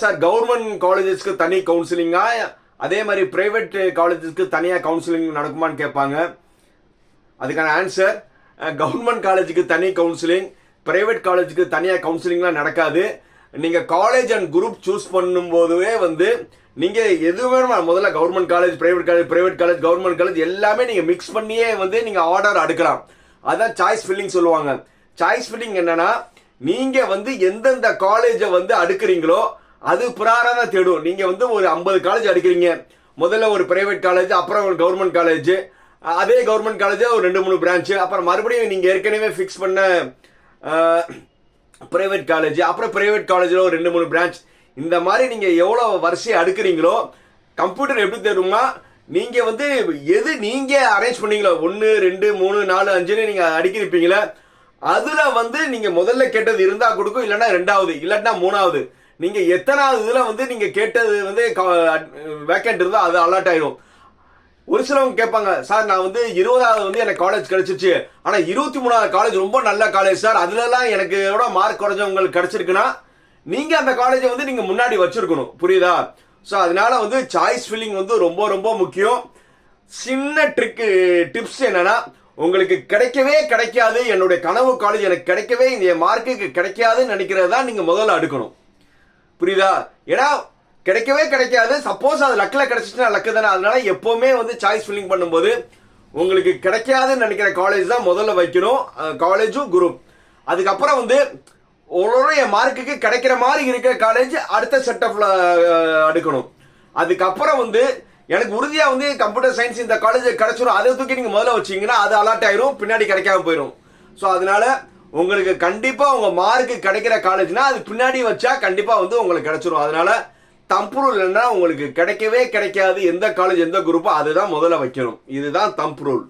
Sir government காலேஜஸ்க்கு தனி கவுன்சிலிங்கா அதே மாதிரி பிரைவேட் காலேஜஸ்க்கு தனியாக கவுன்சிலிங் நடக்குமான்னு கேட்பாங்க. அதுக்கான ஆன்சர் கவர்மெண்ட் காலேஜுக்கு தனி கவுன்சிலிங் பிரைவேட் காலேஜுக்கு தனியாக கவுன்சிலிங்லாம் நடக்காது. நீங்கள் காலேஜ் அண்ட் குரூப் சூஸ் பண்ணும்போதுவே வந்து நீங்கள் எது வேணுமா முதல்ல government college private college private college government college எல்லாமே நீங்கள் மிக்ஸ் பண்ணியே வந்து நீங்கள் ஆர்டர் அடுக்கலாம் அதான் சாய்ஸ் ஃபில்லிங் சொல்லுவாங்க. சாய்ஸ் ஃபில்லிங் என்னன்னா நீங்கள் வந்து எந்தெந்த காலேஜை வந்து அடுக்குறீங்களோ அது புராரண தேடும். நீங்கள் வந்து ஒரு ஐம்பது காலேஜ் அடிக்கிறீங்க. முதல்ல ஒரு பிரைவேட் காலேஜ் அப்புறம் ஒரு கவர்மெண்ட் காலேஜ் அதே கவர்மெண்ட் காலேஜ் ஒரு ரெண்டு மூணு பிரான்ச்சு அப்புறம் மறுபடியும் நீங்கள் ஏற்கனவே ஃபிக்ஸ் பண்ண பிரைவேட் காலேஜ் அப்புறம் பிரைவேட் காலேஜில் ஒரு ரெண்டு மூணு பிரான்ச் இந்த மாதிரி நீங்கள் எவ்வளோ வரிசையை அடுக்கிறீங்களோ கம்ப்யூட்டர் எப்படி தெரியுமா நீங்கள் வந்து எது நீங்கள் அரேஞ்ச் பண்ணீங்களோ ஒன்று ரெண்டு மூணு நாலு அஞ்சுன்னு நீங்கள் அடுக்கிருப்பீங்களே அதில் வந்து நீங்கள் முதல்ல கேட்டது இருந்தால் கொடுக்கும் இல்லைன்னா ரெண்டாவது இல்லைன்னா மூணாவது. நீங்கள் எத்தனாவது இதுல வந்து நீங்கள் கேட்டது வந்து வேக்கண்ட் இருந்தால் அது அலர்ட் ஆயிடும் ஒரு சிலவங்க கேட்பாங்க சார் நான் வந்து இருபதாவது வந்து எனக்கு காலேஜ் கிடைச்சிச்சு. ஆனா இருபத்தி மூணாவது காலேஜ் ரொம்ப நல்ல காலேஜ் சார். அதுலலாம் எனக்கு எவ்வளோ மார்க் குறைஞ்சவங்களுக்கு கிடைச்சிருக்குன்னா நீங்க அந்த காலேஜை வந்து நீங்க முன்னாடி வச்சிருக்கணும். புரியுதா? ஸோ அதனால வந்து சாய்ஸ் ஃபில்லிங் வந்து ரொம்ப ரொம்ப முக்கியம். சின்ன ட்ரிக்கு டிப்ஸ் என்னன்னா உங்களுக்கு கிடைக்கவே கிடைக்காது. என்னுடைய கனவு காலேஜ் எனக்கு கிடைக்கவே இந்த மார்க்குக்கு கிடைக்காதுன்னு நினைக்கிறது தான் நீங்கள் முதல்ல அடுக்கணும். புரியுதா? ஏன்னா கிடைக்கவே கிடைக்காது. சப்போஸ் அது லக்கில் கிடைச்சிச்சுன்னா லக்கு தானே. அதனால எப்போவுமே வந்து சாய்ஸ் ஃபில்லிங் பண்ணும்போது உங்களுக்கு கிடைக்காதுன்னு நினைக்கிற காலேஜ் தான் முதல்ல வைக்கணும். காலேஜும் குரூப் அதுக்கப்புறம் வந்து உங்களுடைய மார்க்குக்கு கிடைக்கிற மாதிரி இருக்கிற காலேஜ் அடுத்த செட்டப்பில் அடுக்கணும் அதுக்கப்புறம் வந்து எனக்கு உறுதியாக வந்து கம்ப்யூட்டர் சயின்ஸ் இந்த காலேஜ் கிடைச்சிரும். அதை தூக்கி நீங்கள் முதல்ல வச்சிங்கன்னா அது அலாட் ஆயிரும். பின்னாடி கிடைக்காம போயிடும் ஸோ அதனால உங்களுக்கு கண்டிப்பாக உங்கள் மார்க்கு கிடைக்கிற காலேஜ்னா அது பின்னாடி வச்சா கண்டிப்பாக வந்து உங்களுக்கு கிடைச்சிரும். அதனால தம்ப்ரூல் இல்லைன்னா உங்களுக்கு கிடைக்கவே கிடைக்காது எந்த காலேஜ் எந்த குரூப்போ அதுதான் முதல்ல வைக்கணும். இதுதான் தம்ப்ரூல்